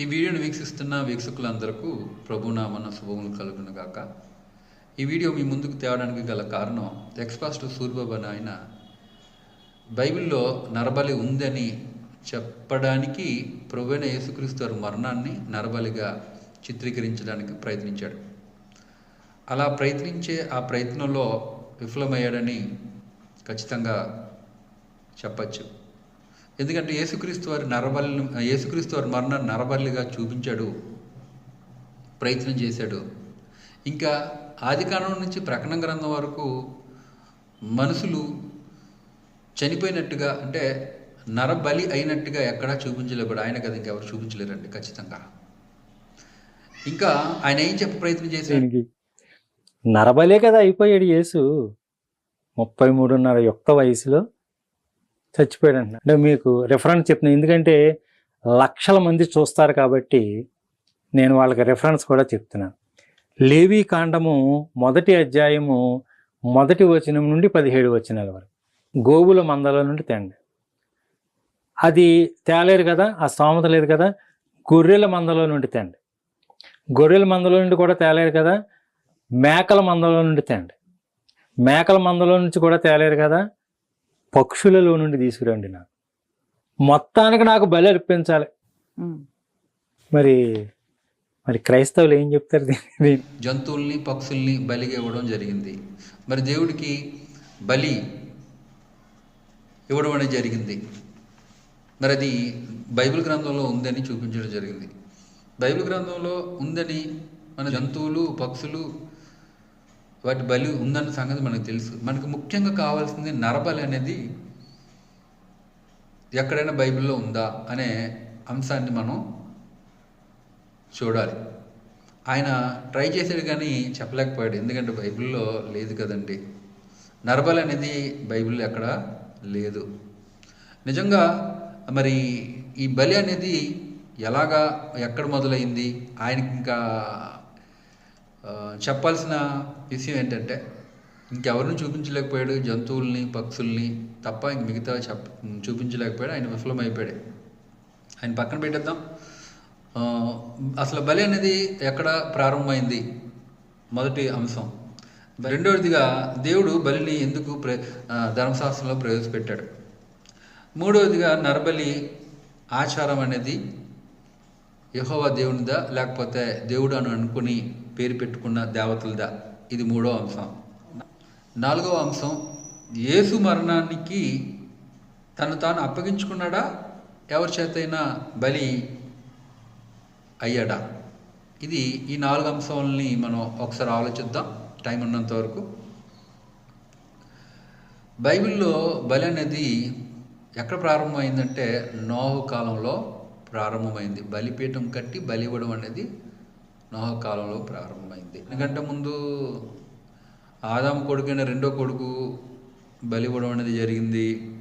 ఈ వీడియోను వీక్షిస్తున్న వీక్షకులందరకు ప్రభునామన శుభములు కలుగును గాక ఈ వీడియో మీ ముందుకు తేవడానికి గల కారణం ఎక్స్పాస్టర్ సూర్యబాబు ఆయన బైబిల్లో నరబలి ఉందని చెప్పడానికి ప్రభువైన యేసుక్రీస్తు వారి మరణాన్ని నరబలిగా చిత్రీకరించడానికి ప్రయత్నించాడు. అలా ప్రయత్నించే ఆ ప్రయత్నంలో విఫలమయ్యాడని ఖచ్చితంగా చెప్పచ్చు. ఎందుకంటే యేసుక్రీస్తు వారి నరబలి యేసుక్రీస్తు వారి మరణాన్ని నరబలిగా చూపించాడు ప్రయత్నం చేశాడు. ఇంకా ఆదికాండం నుంచి ప్రకటన గ్రంథం వరకు మనుషులు చనిపోయినట్టుగా అంటే నరబలి అయినట్టుగా ఎక్కడా చూపించలేబడు ఆయన కదా ఇంకెవరు చూపించలేరండి ఖచ్చితంగా. ఇంకా ఆయన ఏం చెప్ప ప్రయత్నం చేశాడు? నరబలే కదా అయిపోయాడు యేసు. ముప్పై మూడున్నర యుక్త వయసులో చచ్చిపోయాడు అంటున్నా అంటే మీకు రెఫరెన్స్ చెప్తున్నాను ఎందుకంటే లక్షల మంది చూస్తారు కాబట్టి నేను వాళ్ళకి రెఫరెన్స్ కూడా చెప్తున్నాను. లేవీ కాండము మొదటి అధ్యాయము మొదటి వచనం నుండి పదిహేడు వచనాల వరకు. గోవుల మందల నుండి తేండి. అది తేలేరు కదా ఆ స్తోమత లేదు కదా గొర్రెల మందలో నుండి తేండి. గొర్రెల మందలో నుండి కూడా తేలేరు కదా మేకల మందలో నుండి తేండి. మేకల మందలో నుంచి కూడా తేలేరు కదా పక్షులలో నుండి తీసుకురండి నాకు. మొత్తానికి నాకు బలి అర్పించాలి. మరి మరి క్రైస్తవులు ఏం చెప్తారు దీని- దీని జంతువుల్ని పక్షుల్ని బలిగా ఇవ్వడం జరిగింది. మరి దేవుడికి బలి ఇవ్వడం అనేది జరిగింది. మరి అది బైబిల్ గ్రంథంలో ఉందని చూపించడం జరిగింది. బైబిల్ గ్రంథంలో ఉందని మన జంతువులు పక్షులు వాటి బలి ఉందన్న సంగతి మనకు తెలుసు. మనకు ముఖ్యంగా కావాల్సింది నరబలి అనేది ఎక్కడైనా బైబిల్లో ఉందా అనే అంశాన్ని మనం చూడాలి. ఆయన ట్రై చేశాడు కానీ చెప్పలేకపోయాడు. ఎందుకంటే బైబిల్లో లేదు కదండి. నరబలి అనేది బైబిల్లో ఎక్కడ లేదు. నిజంగా మరి ఈ బలి అనేది ఎలాగా ఎక్కడ మొదలైంది? ఆయనకి ఇంకా చెప్పాల్సిన విషయం ఏంటంటే ఇంకెవరిని చూపించలేకపోయాడు జంతువుల్ని పక్షుల్ని తప్ప ఇంక మిగతా చెప్ప చూపించలేకపోయాడు. ఆయన విఫలమైపోయాడు. ఆయన పక్కన పెట్టేద్దాం. అసలు బలి అనేది ఎక్కడ ప్రారంభమైంది? మొదటి అంశం. రెండవదిగా దేవుడు బలిని ఎందుకు ప్ర ధర్మశాస్త్రంలో ప్రవేశపెట్టాడు? మూడవదిగా నరబలి ఆచారం అనేది యెహోవా దేవునిదా? లేకపోతే దేవుడు అని అనుకుని పేరు పెట్టుకున్న దేవతలదా? ఇది మూడో అంశం. నాలుగవ అంశం యేసు మరణానికి తను తాను అప్పగించుకున్నాడా? ఎవరి చేతైనా బలి అయ్యాడా? ఇది ఈ నాలుగు అంశాలని మనం ఒకసారి ఆలోచిద్దాం టైం ఉన్నంత వరకు. బైబిల్లో బలి అనేది ఎక్కడ ప్రారంభమైందంటే నోహు కాలంలో ప్రారంభమైంది. బలిపీఠం కట్టి బలి ఇవ్వడం అనేది నోహ కాలంలో ప్రారంభమైంది. ఎందుకంటే ముందు ఆదాము కొడుకైన రెండో కొడుకు బలి ఇవ్వడం అనేది జరిగింది.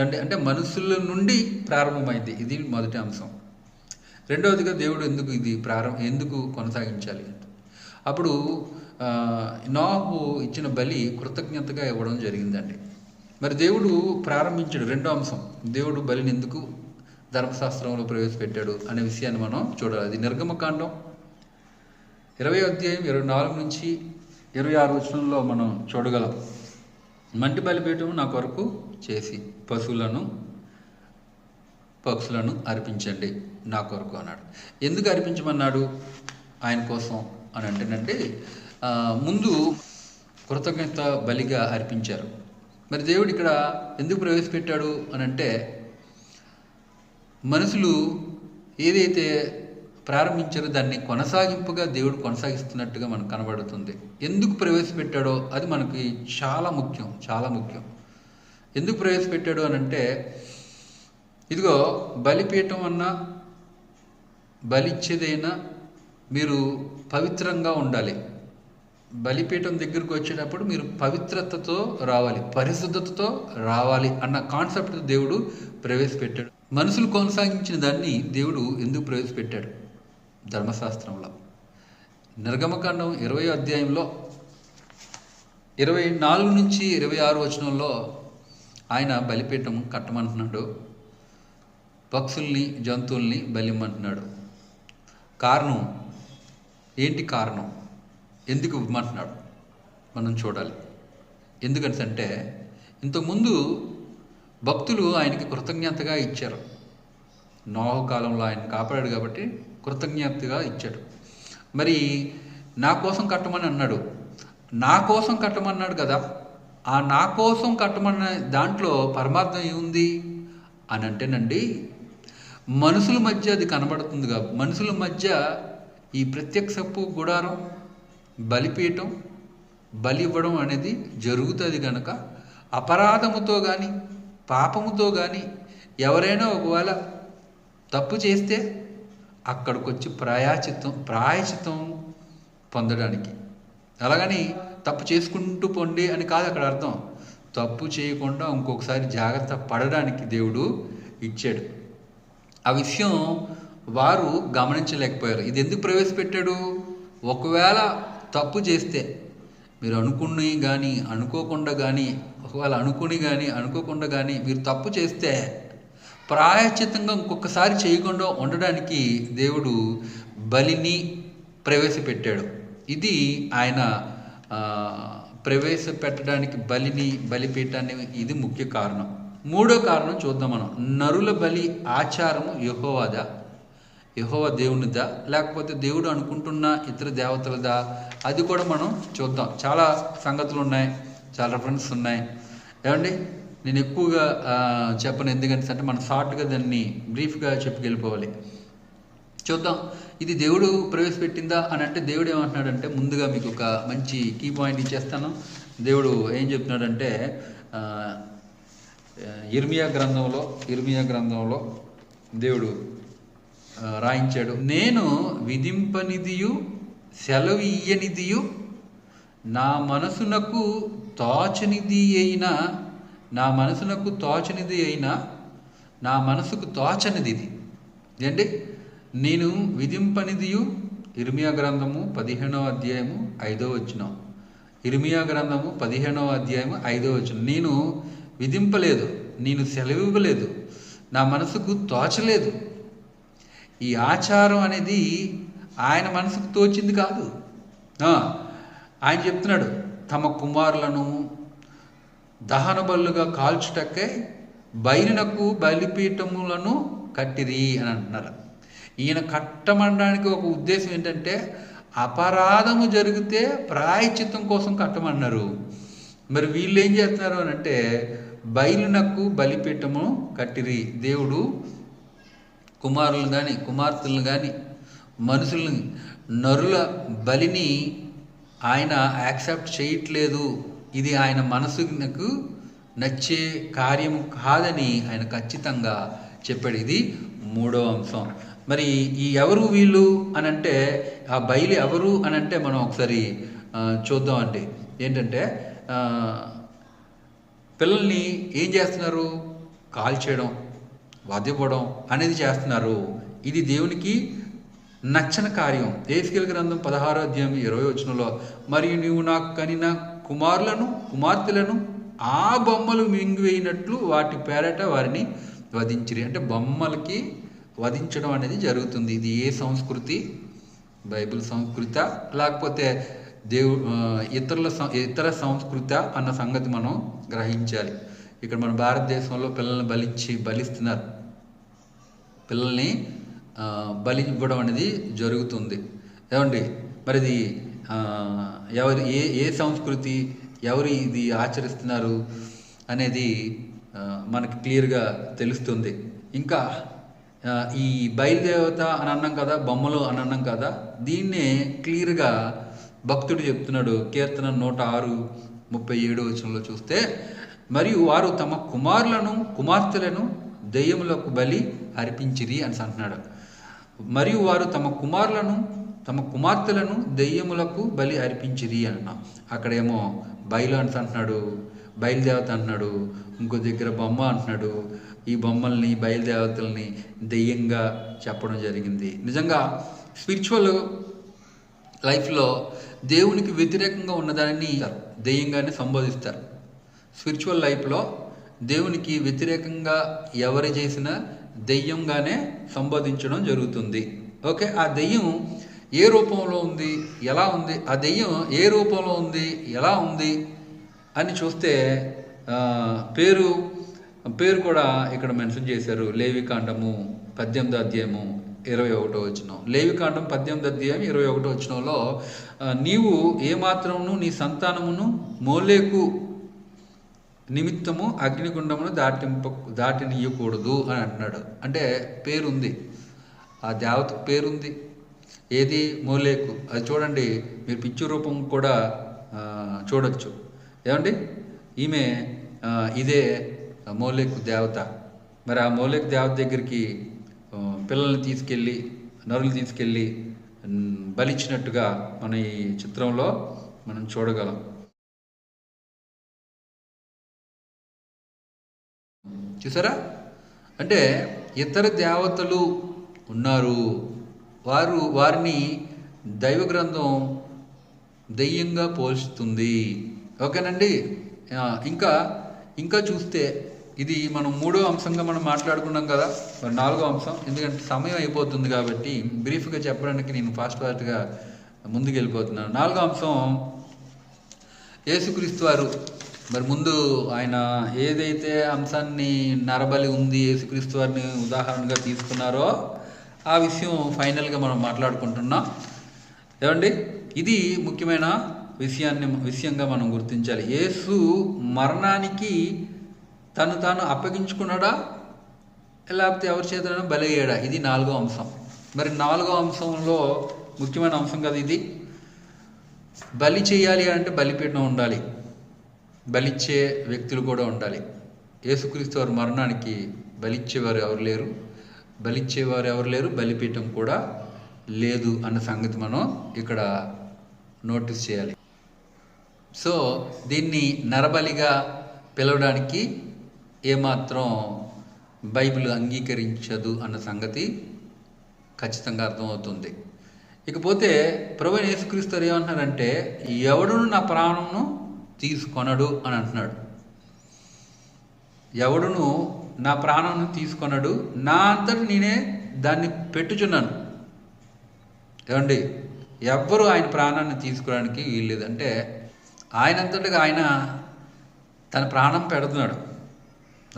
అంటే అంటే మనుషుల నుండి ప్రారంభమైంది. ఇది మొదటి అంశం. రెండవదిగా దేవుడు ఎందుకు ఇది ప్రారంభ ఎందుకు కొనసాగించాలి? అప్పుడు నోహు ఇచ్చిన బలి కృతజ్ఞతగా ఇవ్వడం జరిగిందండి. మరి దేవుడు ప్రారంభించాడు. రెండో అంశం. దేవుడు బలిని ఎందుకు ధర్మశాస్త్రంలో ప్రవేశపెట్టాడు అనే విషయాన్ని మనం చూడాలి. అది నిర్గమకాండం ఇరవై అధ్యాయం ఇరవై నాలుగు నుంచి ఇరవై ఆరు వచనంలో మనం చూడగలం. మంటి బలిపీఠం నా కొరకు చేసి పశువులను పక్షులను అర్పించండి నా కొరకు అన్నాడు. ఎందుకు అర్పించమన్నాడు? ఆయన కోసం అని అంటేనంటే ముందు కృతజ్ఞత బలిగా అర్పించారు. మరి దేవుడు ఇక్కడ ఎందుకు ప్రవేశపెట్టాడు అని అంటే మనుషులు ఏదైతే ప్రారంభించారు. దాన్ని కొనసాగింపుగా దేవుడు కొనసాగిస్తున్నట్టుగా మనకు కనబడుతుంది. ఎందుకు ప్రవేశపెట్టాడో అది మనకి చాలా ముఖ్యం చాలా ముఖ్యం. ఎందుకు ప్రవేశపెట్టాడు అని అంటే ఇదిగో బలిపీఠం అన్నా బలిచ్చేదైనా మీరు పవిత్రంగా ఉండాలి. బలిపీఠం దగ్గరకు వచ్చేటప్పుడు మీరు పవిత్రతతో రావాలి పరిశుద్ధతతో రావాలి అన్న కాన్సెప్ట్ దేవుడు ప్రవేశపెట్టాడు. మనుషులు కొనసాగించిన దాన్ని దేవుడు ఎందుకు ప్రవేశపెట్టాడు? ధర్మశాస్త్రంలో. నిర్గమకాండం ఇరవై అధ్యాయంలో ఇరవై నాలుగు నుంచి ఇరవై ఆరు వచనంలో ఆయన బలిపీఠం కట్టమంటున్నాడు. పక్షుల్ని జంతువుల్ని బలిమ్మంటున్నాడు. కారణం ఏంటి కారణం? ఎందుకు ఇవ్వమంటున్నాడు? మనం చూడాలి. ఎందుకంటే ఇంతకుముందు భక్తులు ఆయనకి కృతజ్ఞతగా ఇచ్చారు. నోహ కాలంలో ఆయన కాపాడాడు కాబట్టి కృతజ్ఞతగా ఇచ్చాడు. మరి నా కోసం కట్టమని అన్నాడు. నా కోసం కట్టమన్నాడు కదా. ఆ నా కోసం కట్టమన్న దాంట్లో పరమార్థం ఏముంది? అని అంటేనండి మనుషుల మధ్య అది కనబడుతుంది కాబట్టి మనుషుల మధ్య ఈ ప్రత్యక్షపు గుడారం బలిపీయటం బలి ఇవ్వడం అనేది జరుగుతుంది కనుక అపరాధముతో కానీ పాపముతో కానీ ఎవరైనా ఒకవేళ తప్పు చేస్తే అక్కడికి వచ్చి ప్రాయాచిత్తం ప్రాయచితం పొందడానికి. అలాగని తప్పు చేసుకుంటూ పొండి అని కాదు అక్కడ అర్థం. తప్పు చేయకుండా ఇంకొకసారి జాగ్రత్త పడడానికి దేవుడు ఇచ్చాడు. ఆ విషయం వారు గమనించలేకపోయారు. ఇది ఎందుకు ప్రవేశపెట్టాడు? ఒకవేళ తప్పు చేస్తే మీరు అనుకుని కానీ అనుకోకుండా కానీ ఒకవేళ అనుకుని కానీ అనుకోకుండా కానీ మీరు తప్పు చేస్తే ప్రాయశ్చిత్తంగా ఇంకొకసారి చేయకుండా ఉండడానికి దేవుడు బలిని ప్రవేశపెట్టాడు. ఇది ఆయన ప్రవేశపెట్టడానికి బలిని బలిపీఠాన్ని ఇది ముఖ్య కారణం. మూడో కారణం చూద్దాం మనం. నరుల బలి ఆచారము యహోవాదా? యహోవ దేవునిదా? లేకపోతే దేవుడు అనుకుంటున్న ఇతర దేవతలదా? అది కూడా మనం చూద్దాం. చాలా సంగతులు ఉన్నాయి. చాలా రెఫరెన్స్ ఉన్నాయి. ఏమండి? నేను ఎక్కువగా చెప్పను. ఎందుకంటే అంటే మనం షార్ట్గా దాన్ని బ్రీఫ్గా చెప్పుకెళ్ళిపోవాలి చూద్దాం. ఇది దేవుడు ప్రవేశపెట్టిందా అని అంటే దేవుడు ఏమంటున్నాడంటే ముందుగా మీకు ఒక మంచి కీ పాయింట్ ఇచ్చేస్తాను. దేవుడు ఏం చెప్తున్నాడంటే ఇర్మియా గ్రంథంలో ఇర్మియా గ్రంథంలో దేవుడు రాయించాడు. నేను విధింపనిదియు సెలవు ఇయ్యనిదియు నా మనసునకు తోచనిది అయిన నా మనసునకు తోచనిది అయినా నా మనసుకు తోచనిది ఇది. ఏంటి? నేను విధింపనిదియు ఇర్మియా గ్రంథము పదిహేనవ అధ్యాయము ఐదో వచ్చిన ఇర్మియా గ్రంథము పదిహేనవ అధ్యాయము ఐదో వచ్చిన నేను విధింపలేదు నేను సెలవివ్వలేదు నా మనసుకు తోచలేదు. ఈ ఆచారం అనేది ఆయన మనసుకు తోచింది కాదు. ఆయన చెప్తున్నాడు తమ కుమారులను దహన బలుగా కాల్చుటకే బయలునకు బలిపీఠములను కట్టిరి అని అంటున్నారు. ఈయన కట్టమనడానికి ఒక ఉద్దేశం ఏంటంటే అపరాధము జరిగితే ప్రాయచిత్తం కోసం కట్టమన్నారు. మరి వీళ్ళు ఏం చేస్తున్నారు అని అంటే బయలునకు బలిపీఠము కట్టిరి. దేవుడు కుమారులను కానీ కుమార్తెలను కానీ మనుషుల్ని నరుల బలిని ఆయన యాక్సెప్ట్ చేయట్లేదు. ఇది ఆయన మనసుకు నచ్చే కార్యము కాదని ఆయన ఖచ్చితంగా చెప్పాడు. ఇది మూడో అంశం. మరి ఈ ఎవరు వీళ్ళు అని అంటే ఆ బయలు ఎవరు అని అంటే మనం ఒకసారి చూద్దామండి చూద్దాం అండి. ఏంటంటే పిల్లల్ని ఏం చేస్తున్నారు? కాల్చేయడం వధివ్వడం అనేది చేస్తున్నారు. ఇది దేవునికి నచ్చని కార్యం. ఏసుకెల్ గ్రంథం పదహారో అధ్యాయం ఇరవై వచనంలో మరియు నీవు నాకు కనిన కుమారులను కుమార్తెలను ఆ బొమ్మలు మింగివేయినట్లు వాటి పేరట వారిని వధించిరి. అంటే బొమ్మలకి వధించడం అనేది జరుగుతుంది. ఇది ఏ సంస్కృతి? బైబిల్ సంస్కృత. లేకపోతే దేవు ఇతరుల సం- ఇతర సంస్కృత అన్న సంగతి మనం గ్రహించాలి. ఇక్కడ మన భారతదేశంలో పిల్లల్ని బలించి బలిస్తున్నారు. పిల్లల్ని బలి ఇవ్వడం అనేది జరుగుతుంది. ఏమండి? మరి ఇది ఎవరు ఏ ఏ సంస్కృతి ఎవరు ఇది ఆచరిస్తున్నారు అనేది మనకు మనకి క్లియర్గా తెలుస్తుంది. ఇంకా ఈ బయలుదేవత అని అన్నాం కదా బొమ్మలు అని అన్నాం కదా దీన్నే క్లియర్గా భక్తుడు చెప్తున్నాడు. కీర్తన నూట ఆరు ముప్పై ఏడు వచనంలో చూస్తే మరియు వారు తమ కుమారులను కుమార్తెలను దెయ్యములకు బలి అర్పించిరి అని అంటున్నాడు. మరియు వారు తమ కుమారులను తమ కుమార్తెలను దెయ్యములకు బలి అర్పించిరి అన్న. అక్కడేమో బయలు అని అంటున్నాడు బయలుదేవత అంటున్నాడు ఇంకో దగ్గర బొమ్మ అంటున్నాడు. ఈ బొమ్మల్ని బయలుదేవతల్ని దెయ్యంగా చెప్పడం జరిగింది. నిజంగా స్పిరిచువల్ లైఫ్లో దేవునికి వ్యతిరేకంగా ఉన్నదాన్ని దెయ్యంగానే సంబోధిస్తారు. స్పిరిచువల్ లైఫ్లో దేవునికి వ్యతిరేకంగా ఎవరు చేసినా దెయ్యంగానే సంబోధించడం జరుగుతుంది. ఓకే ఆ దెయ్యం ఏ రూపంలో ఉంది ఎలా ఉంది ఆ దెయ్యం ఏ రూపంలో ఉంది ఎలా ఉంది అని చూస్తే పేరు పేరు కూడా ఇక్కడ మెన్షన్ చేశారు. లేవికాండము పద్దెనిమిది అధ్యాయము ఇరవై ఒకటో వచ్చిన లేవికాండం పద్దెనిమిది అధ్యాయం ఇరవై ఒకటో వచ్చినంలో నీవు ఏమాత్రమును నీ సంతానమును మోలేకు నిమిత్తము అగ్నిగుండమును దాటింప దాటినీయకూడదు అని అంటున్నాడు. అంటే పేరుంది. ఆ దేవత పేరుంది. ఏది మోలేకు? అది చూడండి మీరు పిచ్చు రూపం కూడా చూడొచ్చు. ఏమండి? ఈమె ఇదే మోలేకు దేవత. మరి ఆ మోలేకు దేవత దగ్గరికి పిల్లల్ని తీసుకెళ్ళి నరులు తీసుకెళ్ళి బలిచ్చినట్టుగా మన ఈ చిత్రంలో మనం చూడగలం. చూసారా? అంటే ఇతర దేవతలు ఉన్నారు. వారు వారిని దైవ గ్రంథం దెయ్యంగా పోల్చుతుంది. ఓకేనండి? ఇంకా ఇంకా చూస్తే ఇది మనం మూడో అంశంగా మనం మాట్లాడుకున్నాం కదా మరి నాలుగో అంశం. ఎందుకంటే సమయం అయిపోతుంది కాబట్టి బ్రీఫ్గా చెప్పడానికి నేను ఫాస్ట్ ఫాస్ట్గా ముందుకెళ్ళిపోతున్నాను. నాలుగో అంశం యేసుక్రీస్తు వారు మరి ముందు ఆయన ఏదైతే అంశాన్ని నరబలి ఉంది యేసుక్రీస్తు వారిని ఉదాహరణగా తీసుకున్నారో ఆ విషయం ఫైనల్గా మనం మాట్లాడుకుంటున్నాం. ఏమండి? ఇది ముఖ్యమైన విషయాన్ని విషయంగా మనం గుర్తించాలి. యేసు మరణానికి తను తాను అప్పగించుకున్నాడా? లేకపోతే ఎవరి చేతనైనా బలయ్యాడా ఇది నాలుగో అంశం. మరి నాలుగో అంశంలో ముఖ్యమైన అంశం కదా ఇది. బలి చేయాలి అంటే బలిపీఠం ఉండాలి. బలిచ్చే వ్యక్తులు కూడా ఉండాలి. యేసుక్రీస్తు వారి మరణానికి బలిచ్చేవారు ఎవరు లేరు? బలిచ్చేవారు ఎవరు లేరు బలిపీఠం కూడా లేదు అన్న సంగతి మనం ఇక్కడ నోటీస్ చేయాలి. సో దీన్ని నరబలిగా పిలవడానికి ఏమాత్రం బైబిల్ అంగీకరించదు అన్న సంగతి ఖచ్చితంగా అర్థమవుతుంది. ఇకపోతే ప్రభు యేసుక్రీస్తు ఏమంటున్నారంటే ఎవడును నా ప్రాణంను తీసుకొనడు అని అంటున్నాడు. ఎవడును నా ప్రాణంను తీసుకొనడు. నా అంతటి నేనే దాన్ని పెట్టుచున్నాను. ఏమండి? ఎవ్వరు ఆయన ప్రాణాన్ని తీసుకోవడానికి వీల్లేదు అంటే ఆయనంతటిగా ఆయన తన ప్రాణం పెడుతున్నాడు.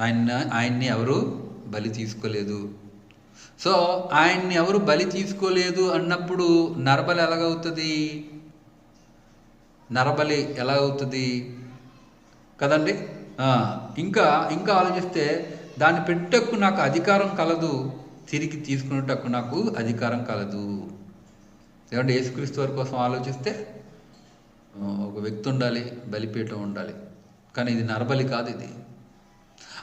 ఆయన ఆయన్ని ఎవరు బలి తీసుకోలేదు. సో ఆయన్ని ఎవరు బలి తీసుకోలేదు అన్నప్పుడు నరబలి ఎలాగవుతుంది? నరబలి ఎలా అవుతుంది కదండి ఇంకా ఇంకా ఆలోచిస్తే దాన్ని పెట్టకు నాకు అధికారం కలదు. తిరిగి తీసుకునేటకు నాకు అధికారం కలదు. ఏమంటే యేసుక్రీస్తు వారి కోసం ఆలోచిస్తే ఒక వ్యక్తి ఉండాలి బలిపీఠం ఉండాలి. కానీ ఇది నరబలి కాదు ఇది.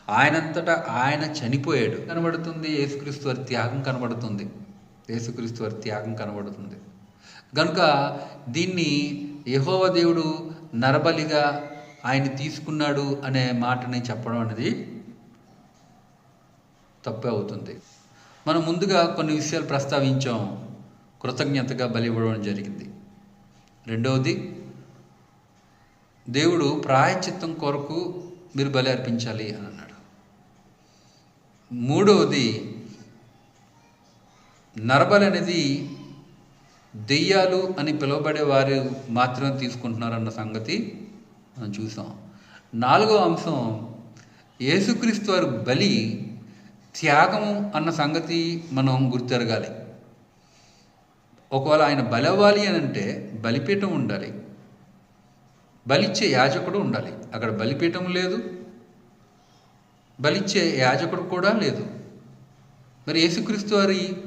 ఆయనంతటా ఆయన చనిపోయాడు. కనబడుతుంది యేసుక్రీస్తు వారి త్యాగం కనబడుతుంది. యేసుక్రీస్తు వారి త్యాగం కనబడుతుంది. కనుక దీన్ని యహోవ దేవుడు నరబలిగా ఆయన తీసుకున్నాడు అనే మాటని చెప్పడం అనేది తప్పే అవుతుంది. మనం ముందుగా కొన్ని విషయాలు ప్రస్తావించాం. కృతజ్ఞతగా బలి ఇవ్వడం జరిగింది. రెండవది దేవుడు ప్రాయచిత్తం కొరకు మీరు బలి అర్పించాలి అని అన్నాడు. మూడవది నరబలి అనేది దెయ్యాలు అని పిలువబడే వారు మాత్రమే తీసుకుంటున్నారన్న సంగతి మనం చూసాం. నాలుగో అంశం యేసుక్రీస్తు వారి బలి త్యాగము అన్న సంగతి మనం గుర్తెరగాలి. ఒకవేళ ఆయన బలి అవ్వాలి అని అంటే బలిపీఠం ఉండాలి. బలిచ్చే యాజకుడు ఉండాలి. అక్కడ బలిపీఠం లేదు. బలిచ్చే యాజకుడు కూడా లేదు. మరి యేసుక్రీస్తు వారి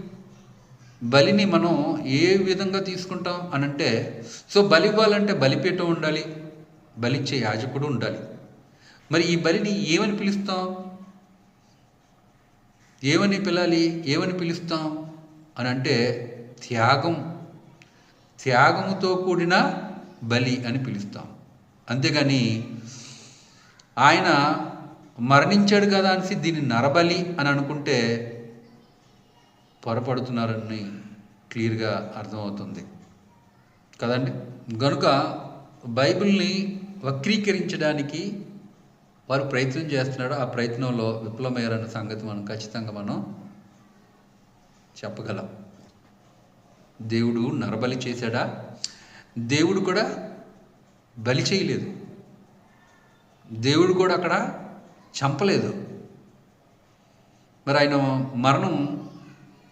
బలిని మనం ఏ విధంగా తీసుకుంటాం అని అంటే సో బలి ఇవ్వాలంటే బలిపీఠం ఉండాలి. బలిచ్చే యాజకుడు ఉండాలి. మరి ఈ బలిని ఏమని పిలుస్తాం? ఏమని పిలాలి? ఏమని పిలుస్తాం? అని అంటే త్యాగం. త్యాగముతో కూడిన బలి అని పిలుస్తాం. అంతేగాని ఆయన మరణించాడు కదా అనేసి దీన్ని నరబలి అని అనుకుంటే పొరపడుతున్నారని క్లియర్గా అర్థమవుతుంది. కదండి? గనుక బైబిల్ని వక్రీకరించడానికి వారు ప్రయత్నం చేస్తున్నాడు ఆ ప్రయత్నంలో విఫలమయ్యారన్న సంగతి మనం ఖచ్చితంగా మనం చెప్పగలం. దేవుడు నరబలి చేశాడా? దేవుడు కూడా బలి చేయలేదు. దేవుడు కూడా అక్కడ చంపలేదు. మరి ఆయన మరణం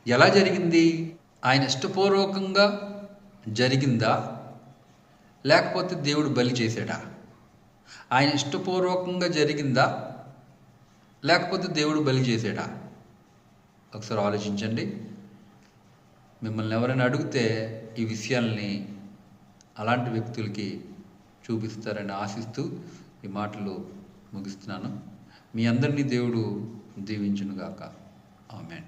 ఎలా జరిగింది? ఆయన ఇష్టపూర్వకంగా జరిగిందా? లేకపోతే దేవుడు బలి చేశాడా? ఆయన ఇష్టపూర్వకంగా జరిగిందా? లేకపోతే దేవుడు బలి చేశాడా? ఒకసారి ఆలోచించండి. మిమ్మల్ని ఎవరైనా అడిగితే ఈ విషయాల్ని అలాంటి వ్యక్తులకి చూపిస్తారని ఆశిస్తూ ఈ మాటలు ముగిస్తున్నాను. మీ అందరినీ దేవుడు దీవించునుగాక. ఆమెన్.